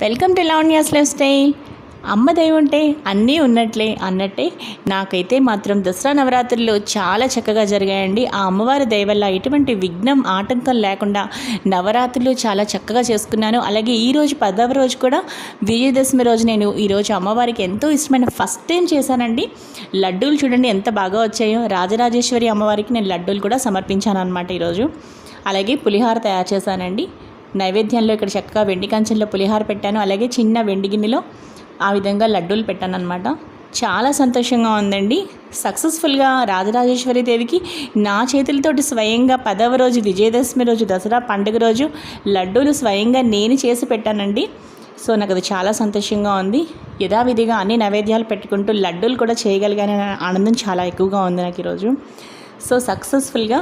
Welcome to Lavanya's lifestyle. అమ్మ దయ ఉంటే అన్నీ ఉన్నట్లే అన్నట్టే నాకైతే మాత్రం దసరా నవరాత్రులు చాలా చక్కగా జరిగాయండి. ఆ అమ్మవారి దయ వల్ల ఎటువంటి విఘ్నం ఆటంకం లేకుండా నవరాత్రులు చాలా చక్కగా చేసుకున్నాను. అలాగే ఈరోజు పదవ రోజు కూడా విజయదశమి రోజు నేను ఈరోజు అమ్మవారికి ఎంతో ఇష్టమైన ఫస్ట్ టైం చేశానండి. లడ్డూలు చూడండి ఎంత బాగా వచ్చాయో. రాజరాజేశ్వరి అమ్మవారికి నేను లడ్డూలు కూడా సమర్పించాను అనమాట ఈరోజు అలాగే పులిహార తయారు చేశానండి. నైవేద్యంలో ఇక్కడ చక్కగా వెండి కంచెంలో పులిహార పెట్టాను. అలాగే చిన్న వెండి గిన్నెలో ఆ విధంగా లడ్డూలు పెట్టాను అనమాట చాలా సంతోషంగా ఉందండి. సక్సెస్ఫుల్గా రాజరాజేశ్వరి దేవికి నా చేతులతోటి స్వయంగా పదవ రోజు విజయదశమి రోజు దసరా పండుగ రోజు లడ్డూలు స్వయంగా నేను చేసి పెట్టానండి. సో నాకు అది చాలా సంతోషంగా ఉంది. యథావిధిగా అన్ని నైవేద్యాలు పెట్టుకుంటూ లడ్డూలు కూడా చేయగలిగానే ఆనందం చాలా ఎక్కువగా ఉంది నాకు ఈరోజు సో సక్సెస్ఫుల్గా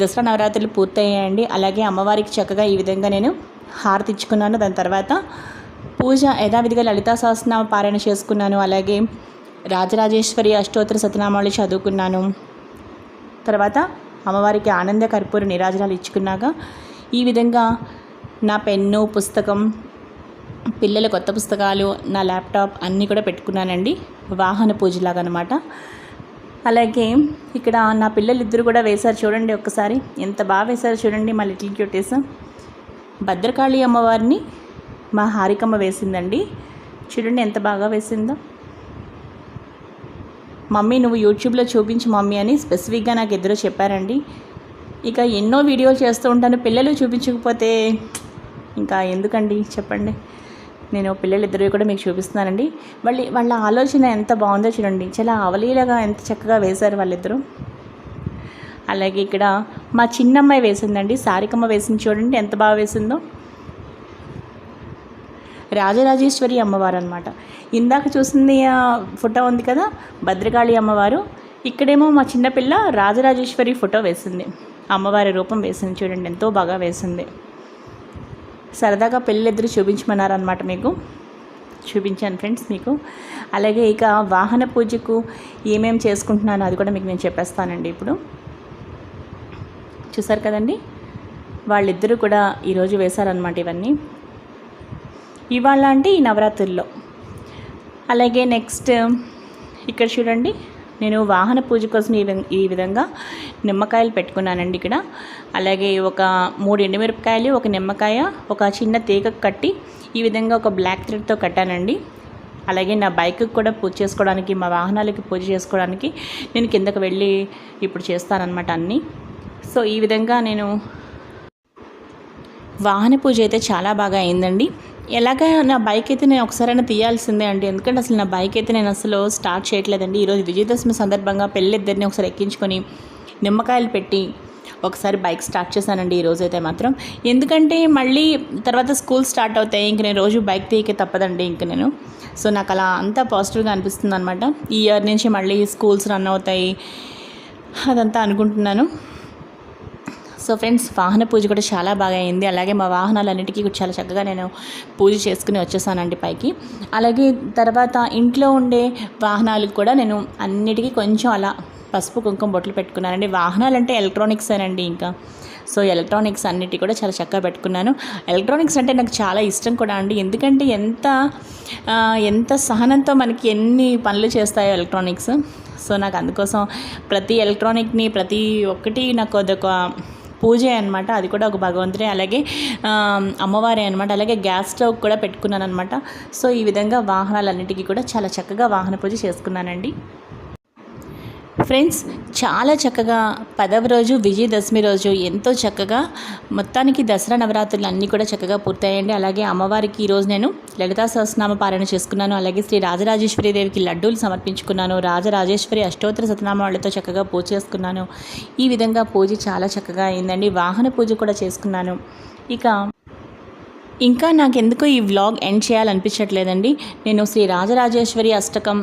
దసరా నవరాత్రులు పూర్తయ్యాయండి. అలాగే అమ్మవారికి చక్కగా ఈ విధంగా నేను హారతి ఇచ్చుకున్నాను. దాని తర్వాత పూజ యథావిధిగా లలితా సహస్రనామ పారాయణ చేసుకున్నాను. అలాగే రాజరాజేశ్వరి అష్టోత్తర సతనామాలు చదువుకున్నాను. తర్వాత అమ్మవారికి ఆనంద కర్పూర నిరాజనాలు ఇచ్చుకున్నాక ఈ విధంగా నా పెన్ను పుస్తకం పిల్లల కొత్త పుస్తకాలు నా ల్యాప్టాప్ అన్నీ కూడా పెట్టుకున్నానండి. వాహన పూజలాగా అనమాట అలాగే ఇక్కడ నా పిల్లలు ఇద్దరు కూడా వేశారు చూడండి ఒక్కసారి. ఎంత బాగా వేశారు చూడండి మా లిటిల్ క్యూటీస్. భద్రకాళి అమ్మవారిని మా హారికమ్మ వేసిందండి. చూడండి ఎంత బాగా వేసిందో. మమ్మీ నువ్వు యూట్యూబ్లో చూపించు మమ్మీ అని స్పెసిఫిక్గా నాకు ఇద్దరు చెప్పారండి. ఇక ఎన్నో వీడియోలు చేస్తూ ఉంటాను పిల్లలు చూపించకపోతే ఇంకా ఎందుకండి? చెప్పండి. నేను పిల్లలిద్దరూ కూడా మీకు చూపిస్తున్నానండి. మళ్ళీ వాళ్ళ ఆలోచన ఎంత బాగుందో చూడండి. చాలా అవలీలగా ఎంత చక్కగా వేశారు వాళ్ళిద్దరూ. అలాగే ఇక్కడ మా చిన్నమ్మాయి వేసిందండి. సారికమ్మ వేసింది చూడండి ఎంత బాగా వేసిందో. రాజరాజేశ్వరి అమ్మవారు అనమాట ఇందాక చూసింది ఫోటో ఉంది కదా భద్రకాళి అమ్మవారు. ఇక్కడేమో మా చిన్నపిల్ల రాజరాజేశ్వరి ఫోటో వేసింది. అమ్మవారి రూపం వేసింది చూడండి ఎంతో బాగా వేసింది. సరదాగా పెళ్ళిద్దరు చూపించమన్నారనమాట మీకు. చూపించాను ఫ్రెండ్స్ మీకు. అలాగే ఇక వాహన పూజకు ఏమేమి చేసుకుంటున్నాను అది కూడా మీకు నేను చెప్పేస్తానండి ఇప్పుడు. చూసారు కదండి? వాళ్ళిద్దరూ కూడా ఈరోజు వేశారనమాట ఇవన్నీ. ఇవాళ అంటే ఈ నవరాత్రుల్లో. అలాగే నెక్స్ట్ ఇక్కడ చూడండి. నేను వాహన పూజ కోసం ఈ ఈ విధంగా నిమ్మకాయలు పెట్టుకున్నానండి ఇక్కడ. అలాగే ఒక మూడు ఎండుమిరపకాయలు ఒక నిమ్మకాయ ఒక చిన్న తీగ కట్టి ఈ విధంగా ఒక బ్లాక్ థ్రెడ్తో కట్టానండి. అలాగే నా బైక్కి కూడా పూజ చేసుకోవడానికి మా వాహనాలకి పూజ చేసుకోవడానికి నేను కిందకు వెళ్ళి ఇప్పుడు చేస్తానన్నమాట అన్నీ. సో ఈ విధంగా నేను వాహన పూజ అయితే చాలా బాగా అయిందండి. ఎలాగ నా బైక్ అయితే నేను ఒకసారైనా తీయాల్సిందే అండి. ఎందుకంటే అసలు నా బైక్ అయితే నేను అసలు స్టార్ట్ చేయట్లేదండి. ఈరోజు విజయదశమి సందర్భంగా పెళ్ళిద్దరిని ఒకసారి ఎక్కించుకొని నిమ్మకాయలు పెట్టి ఒకసారి బైక్ స్టార్ట్ చేశానండి. ఈ రోజు అయితే మాత్రం ఎందుకంటే మళ్ళీ తర్వాత స్కూల్ స్టార్ట్ అవుతాయి. ఇంక నేను రోజు బైక్ తీయకే తప్పదండి ఇంక నేను. సో నాకు అలా అంతా పాజిటివ్గా అనిపిస్తుంది అనమాట ఈ ఇయర్ నుంచి మళ్ళీ స్కూల్స్ రన్ అవుతాయి. అదంతా అనుకుంటున్నాను. సో ఫ్రెండ్స్ వాహన పూజ కూడా చాలా బాగా అయింది. అలాగే మా వాహనాలన్నిటికీ కూడా చాలా చక్కగా నేను పూజ చేసుకుని వచ్చేసానండి పైకి. అలాగే తర్వాత ఇంట్లో ఉండే వాహనాలకు కూడా నేను అన్నిటికీ కొంచెం అలా పసుపు కుంకుమ బొట్లు పెట్టుకున్నానండి. వాహనాలు అంటే ఎలక్ట్రానిక్స్ అండి ఇంకా. సో ఎలక్ట్రానిక్స్ అన్నిటి కూడా చాలా చక్కగా పెట్టుకున్నాను. ఎలక్ట్రానిక్స్ అంటే నాకు చాలా ఇష్టం కూడా అండి. ఎందుకంటే ఎంత ఎంత సహనంతో మనకి ఎన్ని పనులు చేస్తాయో ఎలక్ట్రానిక్స్. సో నాకు అందుకోసం ప్రతి ఎలక్ట్రానిక్ని ప్రతి ఒక్కటి నాకు అదొక పూజే అనమాట అది కూడా ఒక భగవంతుడే. అలాగే అమ్మవారే అనమాట అలాగే గ్యాస్ స్టవ్ కూడా పెట్టుకున్నాను అనమాట సో ఈ విధంగా వాహనాలన్నిటికీ కూడా చాలా చక్కగా వాహన పూజ చేసుకున్నానండి. ఫ్రెండ్స్ చాలా చక్కగా పదవ రోజు విజయదశమి రోజు ఎంతో చక్కగా మొత్తానికి దసరా నవరాత్రులు అన్నీ కూడా చక్కగా పూర్తయ్యండి అలాగే అమ్మవారికి ఈరోజు నేను లలితా సహస్రనామ పారాయణ చేసుకున్నాను. అలాగే శ్రీ రాజరాజేశ్వరి దేవికి లడ్డూలు సమర్పించుకున్నాను. రాజరాజేశ్వరి అష్టోత్తర సతనామాలతో చక్కగా పూజ చేసుకున్నాను. ఈ విధంగా పూజ చాలా చక్కగా అయిందండి. వాహన పూజ కూడా చేసుకున్నాను. ఇక ఇంకా నాకెందుకో ఈ వ్లాగ్ ఎండ్ చేయాలనిపించట్లేదండి. నేను శ్రీ రాజరాజేశ్వరి అష్టకం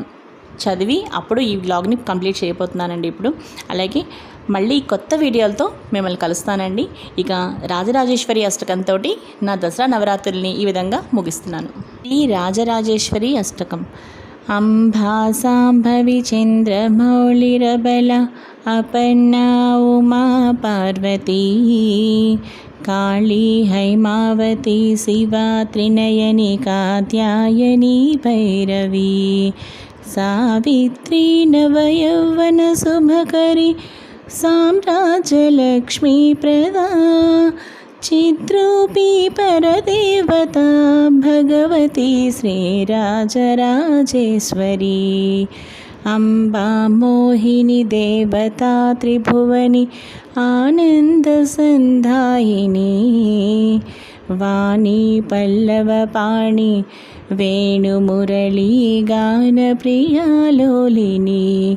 చదివి అప్పుడు ఈ వ్లాగ్ని కంప్లీట్ చేయబోతున్నానండి ఇప్పుడు అలాగే మళ్ళీ కొత్త వీడియోలతో మిమ్మల్ని కలుస్తానండి ఇక రాజరాజేశ్వరి అష్టకంతో నా దసరా నవరాత్రుల్ని ఈ విధంగా ముగిస్తున్నాను ఈ రాజరాజేశ్వరి అష్టకం అంబాసాంభవి చంద్రమౌళిరబల అపర్ణా ఉమా పార్వతీ काली हैमावती शिवा त्रिनयनी कात्यायनी भैरवी सावित्री नवयौवनशुभकरी साम्राज्यलक्ष्मीप्रदा चिद्रूपी परदेवता भगवती श्रीराजराजेश्वरी अम्बा मोहिनी देवता त्रिभुवनि आनन्दसन्धायिनी वाणी पल्लवपाणि वेणुमुरळीगानप्रियालोलिनी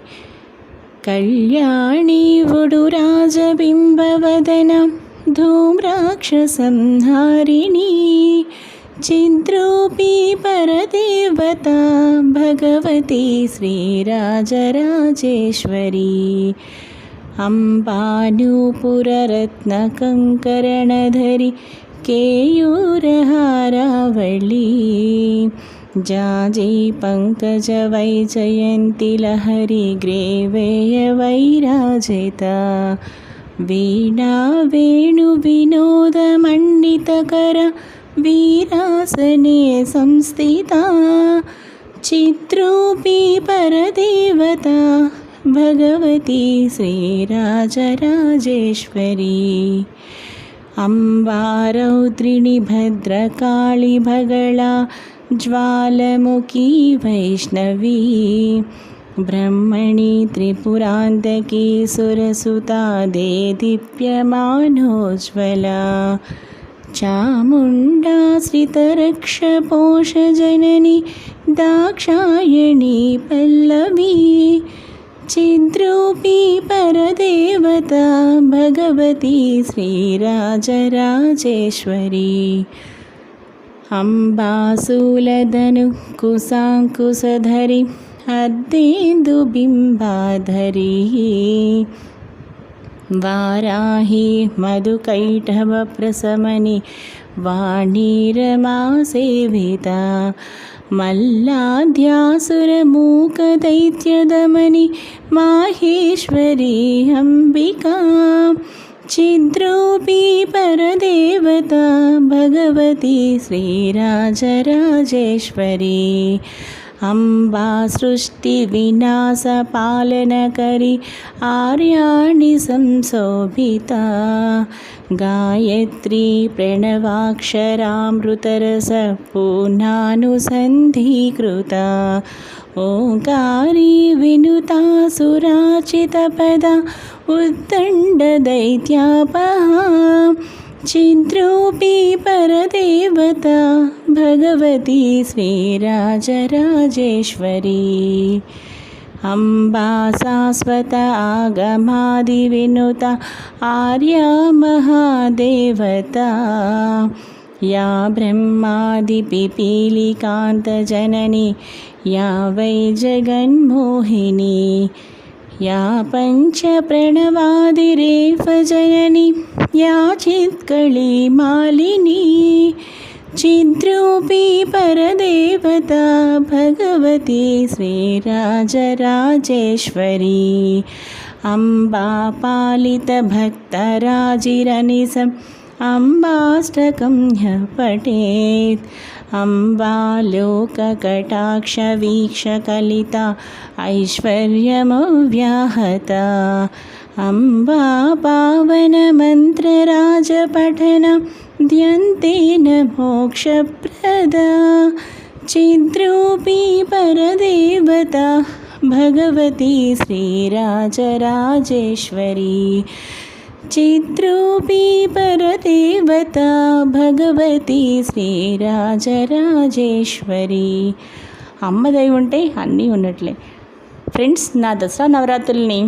कल्याणी वुडुराजबिम्बवदनं धूम्राक्षसंहारिणी चिद्रूपी परदेवता भगवती श्रीराजराजेश्वरी। अम्बानूपुररत्नकङ्करणधरि केयूरहारावळी। लहरि ग्रेवेयवैराजिता वीणा वेणुविनोदमण्डितकर वीरासने संस्थिता। चित्रूपी परदेवता भगवती श्रीराजराजेश्वरी भद्रकाळि भगळा ज्वालमुखी वैष्णवी ब्रह्मणि त्रिपुरान्तकी सुरसुता दे दीप्यमानोज्ज्वला चामुण्डाश्रितरक्षपोषजननी दाक्षायणी पल्लवी चिद्रूपी परदेवता भगवती श्रीराजराजेश्वरी। अम्बासूलधनु कुसाङ्कुशधरि अर्धेन्दुबिम्बाधरी वाराही मधुकैटभप्रशमनि वाणीरमासेविता मल्लाद्यासुरमूकदैत्यदमनि माहेश्वरी अम्बिका चिद्रूपी परदेवता भगवती श्रीराजराजेश्वरी अम्बा सृष्टिविनाशपालनकरि आर्याणि संशोभिता। गायत्री प्रणवाक्षरामृतरसपूर्णानुसन्धीकृता ओङ्कारी विनुता सुराचितपदा उद्दण्डदैत्यापहा चिद्रूपी परदेवता भगवती श्रीराजराजेश्वरी। अम्बा शाश्वत आगमादिविनुता आर्या महादेवता। या ब्रह्मादिपिपीलिकान्तजननी या वै जगन्मोहिनी या पञ्चप्रणवादिरेफजननी या चित्कळी मालिनी चिद्रूपी परदेवता भगवती श्रीराजराजेश्वरी अम्बा पालितभक्तराजिरनिसम् अम्बाष्टकं ह्यः पठेत् अम्बालोककटाक्षवीक्षकलिता ऐश्वर्यमव्याहता। अम्बा पावनमन्त्रराजपठनं द्यन्तेन मोक्षप्रदा। चिद्रूपी परदेवता भगवती श्रीराजराजेश्वरी चिद्रूपी परदेवता భగవతి శ్రీరాజరాజేశ్వరి అమ్మ దయ ఉంటే అన్నీ ఉన్నట్లే ఫ్రెండ్స్ నా దసరా నవరాత్రుల్ని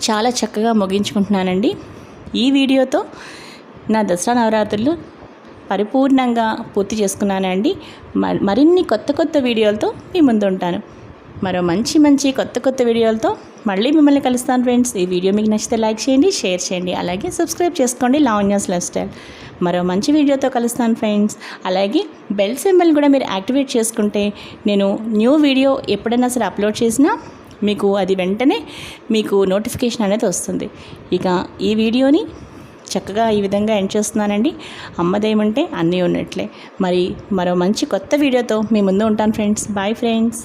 చాలా చక్కగా ముగించుకుంటున్నానండి ఈ వీడియోతో నా దసరా నవరాత్రులు పరిపూర్ణంగా పూర్తి చేసుకున్నానండి మ- మరిన్ని కొత్త కొత్త వీడియోలతో మీ ముందు ఉంటాను మరో మంచి మంచి కొత్త కొత్త వీడియోలతో మళ్ళీ మిమ్మల్ని కలుస్తాను ఫ్రెండ్స్ ఈ వీడియో మీకు నచ్చితే లైక్ చేయండి షేర్ చేయండి. అలాగే సబ్స్క్రైబ్ చేసుకోండి లావణ్యాస్ లైఫ్ స్టైల్ మరో మంచి వీడియోతో కలుస్తాను ఫ్రెండ్స్ అలాగే బెల్ సింబల్ కూడా మీరు యాక్టివేట్ చేసుకుంటే నేను న్యూ వీడియో ఎప్పుడైనా సరే అప్లోడ్ చేసినా మీకు అది వెంటనే మీకు నోటిఫికేషన్ అనేది వస్తుంది. ఇక ఈ వీడియోని చక్కగా ఈ విధంగా ఎండ్ చేస్తున్నానండి. అమ్మదేమంటే అన్నీ ఉన్నట్లే. మరి మరో మంచి కొత్త వీడియోతో మీ ముందు ఉంటాను ఫ్రెండ్స్ బాయ్ ఫ్రెండ్స్